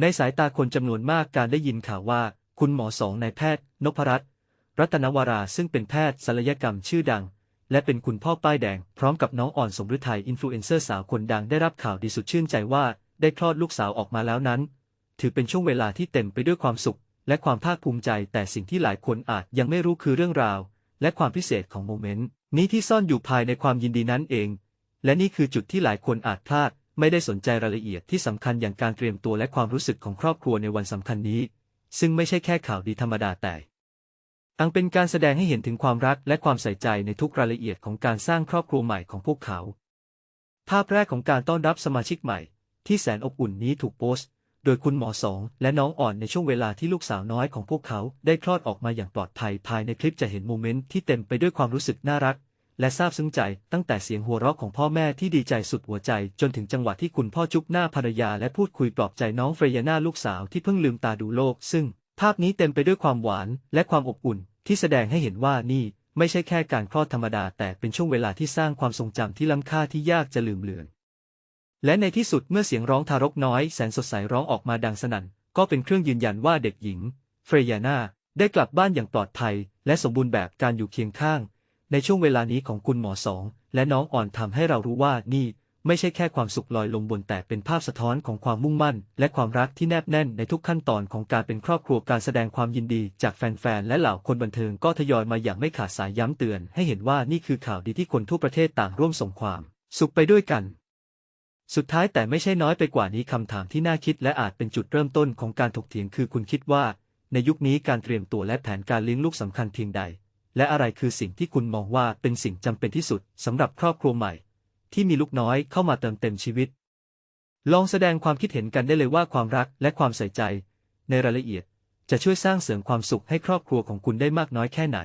ในสายตาคนจำนวนมากการได้ยินข่าวว่า คุณหมอสองนายแพทย์ นพรัตน์รัตนวราซึ่งเป็นแพทย์ศัลยกรรมชื่อดัง และเป็นคุณพ่อป้ายแดง พร้อมกับน้องอ่อนสมฤทัยอินฟลูเอนเซอร์สาวคนดังได้รับข่าวดีสุดชื่นใจว่าได้คลอดลูกสาวออกมาแล้วนั้น ถือเป็นช่วงเวลาที่เต็มไปด้วยความสุข และความภาคภูมิใจ แต่สิ่งที่หลายคนอาจยังไม่รู้คือเรื่องราว และความพิเศษของโมเมนต์นี้ที่ซ่อนอยู่ภายในความยินดีนั้นเอง และนี่คือจุดที่หลายคนอาจพลาด ไม่ได้สนใจรายละเอียดที่สำคัญอย่างการเตรียมตัวและความรู้สึกของครอบครัวในวันสำคัญนี้ ซึ่งไม่ใช่แค่ข่าวดีธรรมดาแต่อังเป็นการแสดงให้เห็นถึงความรักและความใส่ใจในทุกรายละเอียดของการสร้างครอบครัวใหม่ของพวกเขา ภาพแรกของการต้อนรับสมาชิกใหม่ ที่แสนอบอุ่นนี้ถูกโพสต์ โดยคุณหมอสองและน้องอ่อนในช่วงเวลาที่ลูกสาวน้อยของพวกเขาได้คลอดออกมาอย่างปลอดภัยภายในคลิปจะเห็นโมเมนต์ที่เต็มไปด้วยความรู้สึกน่ารัก และซาบซึ้งใจตั้งแต่เสียงหัวเราะของพ่อแม่ที่ดีใจสุดหัวใจ จนถึงจังหวะที่คุณพ่อจุ๊บหน้าภรรยาและพูดคุยปลอบใจน้องเฟรยาน่าลูกสาวที่เพิ่งลืมตาดูโลก ซึ่งภาพนี้เต็มไปด้วยความหวานและความอบอุ่น ที่แสดงให้เห็นว่านี่ไม่ใช่แค่การคลอดธรรมดา แต่เป็นช่วงเวลาที่สร้างความทรงจำที่ล้ำค่าที่ยากจะลืมเลือน และในที่สุดเมื่อเสียงร้องทารกน้อยแสนสดใสร้องออกมาดังสนั่น ก็เป็นเครื่องยืนยันว่าเด็กหญิง เฟรยาน่าได้กลับบ้านอย่างปลอดภัย และสมบูรณ์แบบการอยู่เคียงข้าง ในช่วงเวลานี้ของคุณหมอสองและน้องอ่อนทำให้เรารู้ว่านี่ไม่ใช่แค่ความสุขลอยลมบนแต่เป็นภาพสะท้อนของความมุ่งมั่น และความรักที่แนบแน่นในทุกขั้นตอนของการเป็นครอบครัวการแสดงความยินดี จากแฟนๆ และเหล่าคนบันเทิงก็ทยอยมาอย่างไม่ขาดสายย้ำเตือน ให้เห็นว่านี่คือข่าวดีที่คนทั่วประเทศต่างร่วมส่งความ สุขไปด้วยกัน สุดท้ายแต่ไม่ใช่น้อยไปกว่านี้คำถามที่น่าคิดและอาจเป็นจุดเริ่มต้นของการถกเถียงคือคุณคิดว่า ในยุคนี้การเตรียมตัวและแผนการเลี้ยงลูกสำคัญเพียงใด และอะไรคือสิ่งที่คุณมองว่าเป็นสิ่งจำเป็นที่สุดสำหรับครอบครัวใหม่ ที่มีลูกน้อยเข้ามาเติมเต็มชีวิต ลองแสดงความคิดเห็นกันได้เลยว่าความรักและความใส่ใจ ในรายละเอียดจะช่วยสร้างเสริมความสุขให้ครอบครัวของคุณได้มากน้อยแค่ไหน